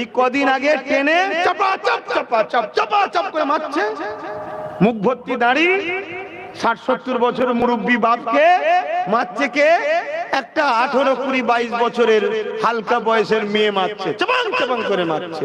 এই কদিন আগে টেনে চাপা, চাপ চাপা চাপ চাপা, চাপ করে মারছে। মুখ ভর্তি দাঁড়ি ষাট সত্তর বছর মুরব্বী বাপকে, মারছে কে? একটা আঠারো কুড়ি বাইশ বছরের হালকা বয়সের মেয়ে মারছে। চাপাং চাপাং করে মারছে।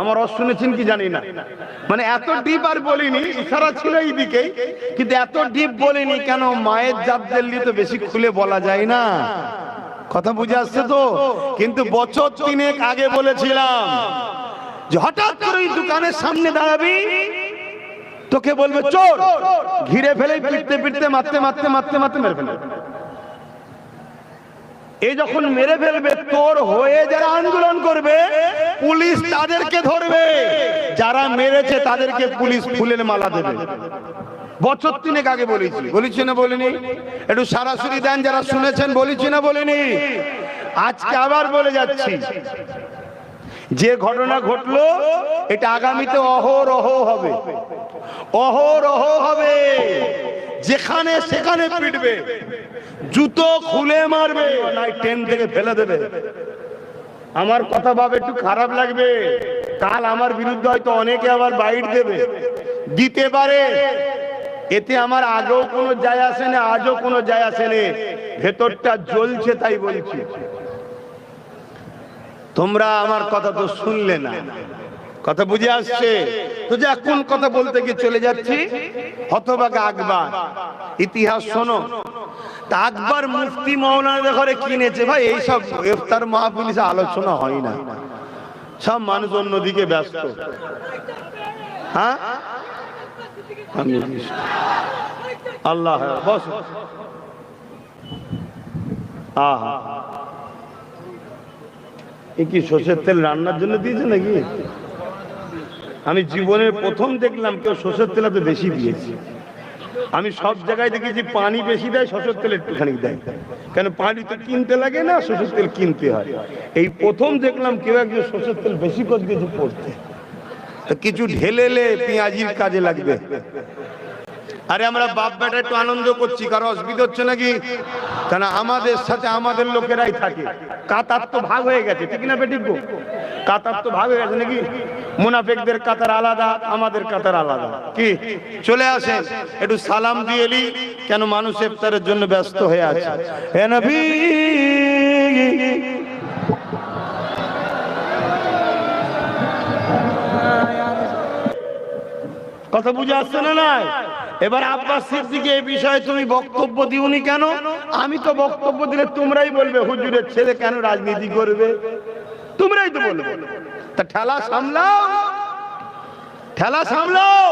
আমার অস শুনেছেন কি জানি না। মানে এত ডিপ আর বলিনি, ইশারা ছিল এই দিকেই, কিন্তু এত ডিপ বলিনি কেন মায়ের জাত দিল্লি তো বেশি খুলে বলা যায় না। কথা বুঝে আসছে তো? কিন্তু বছর তিনেক আগে বলেছিলাম যে হঠাৎ করে দোকানের সামনে দাঁড়াবি, তোকে বলবে, চোর, ঘিরে ফেলে পিটতে পিটতে মারতে মারতে মারতে মারতে মেরে ফেলে এই যখন মেরে ফেলবে তোর হয়ে যারা আন্দোলন করবে পুলিশ তাদেরকে ধরবে। যারা মেরেছে তাদেরকে পুলিশ ফুলের মালা দেবে। বছর তিনেক আগে বলেছি। বলেছি না বলিনি? একটু সারাসরি দেন যারা শুনেছেন বলেছি না বলিনি? আজকে আবার বলে যাচ্ছি। যে ঘটনা ঘটলো, এটা আগামীতে অহরহ হবে। অহরহ হবে। যেখানে সেখানে পিটবে। জুতো খুলে মারবে। নাই, ট্রেন থেকে ফেলে দেবে। আমার কথা ভাবে একটু খারাপ লাগবে। কাল আমার বিরুদ্ধে হয়তো অনেকে আবার বাইট দেবে। দিতে পারে। এতে আমার আগেও কোনো যায় আসে না, আজও কোনো যায় আসে না। ভেতরটা জ্বলছে তাই বলছি। তোমরা আমার কথা তো শুনলে না। কথা বুঝে আসছে? তো যে এখন কথা বলতে গিয়ে চলে যাচ্ছি? হতবাগা আকবর। ইতিহাস শোনো। আকবর মুফতি মৌলানাদের ঘরে কিনেছে। ভাই, এইসব ইফতার মাহফিলিসে আলোচনা হয় না। সব মানুষ অন্যদিকে ব্যস্ত। হ্যাঁ? আল্লাহ বস আহা। এ কি সর্ষের তেল রান্নার জন্য দিয়েছে নাকি? আমি জীবনের প্রথম দেখলাম কেউ সর্ষের তেল এত বেশি দিয়েছে। আমি সব জায়গায় দেখেছি পানি বেশি দেয়, সর্ষের তেল একটুখানি দেয়। কেন পানি তো কিনতে লাগে না, সর্ষের তেল কিনতে হয়। এই প্রথম দেখলাম কেউ একজন সর্ষের তেল বেশি করে দিয়েছে পড়তে। তা কিছু ঢেলেলে পেঁয়াজির কাজে লাগবে। আরে আমরা বাপ বেটা একটু আনন্দ করছি, কারও অসুবিধা হচ্ছে নাকি? কেন আমাদের সাথে আমাদের লোকেরাই থাকে। কাতার তো ভাগ হয়ে গেছে, ঠিক না বেটিক কাতার তো ভাগ হয়ে গেছে নাকি? মুনাফেকদের কাতার আলাদা, আমাদের কাতার আলাদা। কি? চলে আসেন, একটু সালাম দিয়ে এলি কেন মানুষ ইফতারের জন্য ব্যস্ত হয়ে আছে। হে নবী! কথা বুঝে আসছে না নাই? এবার আব্বাস সিদ্দিকে, এই বিষয়ে তুমি বক্তব্য দিওনি কেন? আমি তো বক্তব্য দিলে তোমরাই বলবে, হুজুরের ছেলে কেন রাজনীতি করবে? তোমরাই তো বলবে। তা ঠেলা সামলাও। ঠেলা সামলাও।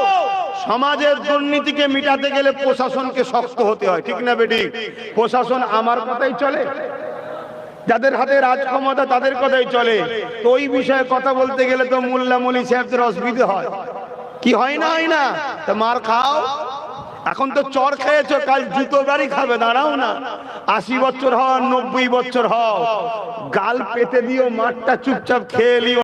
সমাজের দুর্নীতিকে মিটাতে গেলে প্রশাসনকে শক্ত হতে হয়, ঠিক না বেটি? প্রশাসন আমার কথাই চলে। যাদের হাতে রাজ ক্ষমতা তাদের কথাই চলে। তো ওই বিষয়ে কথা বলতে গেলে তো মোল্লা মলি সাহেবদের অসুবিধে হয়। কি হয় না হয় না? তো মার খাও। এখন তো চর খেয়েছ, কাল জুতো বাড়ি খাবে, দাঁড়াও না। আশি বছর হও নব্বই বছর হও। গাল পেতে দিও, মাঠটা চুপচাপ খেয়ে লিও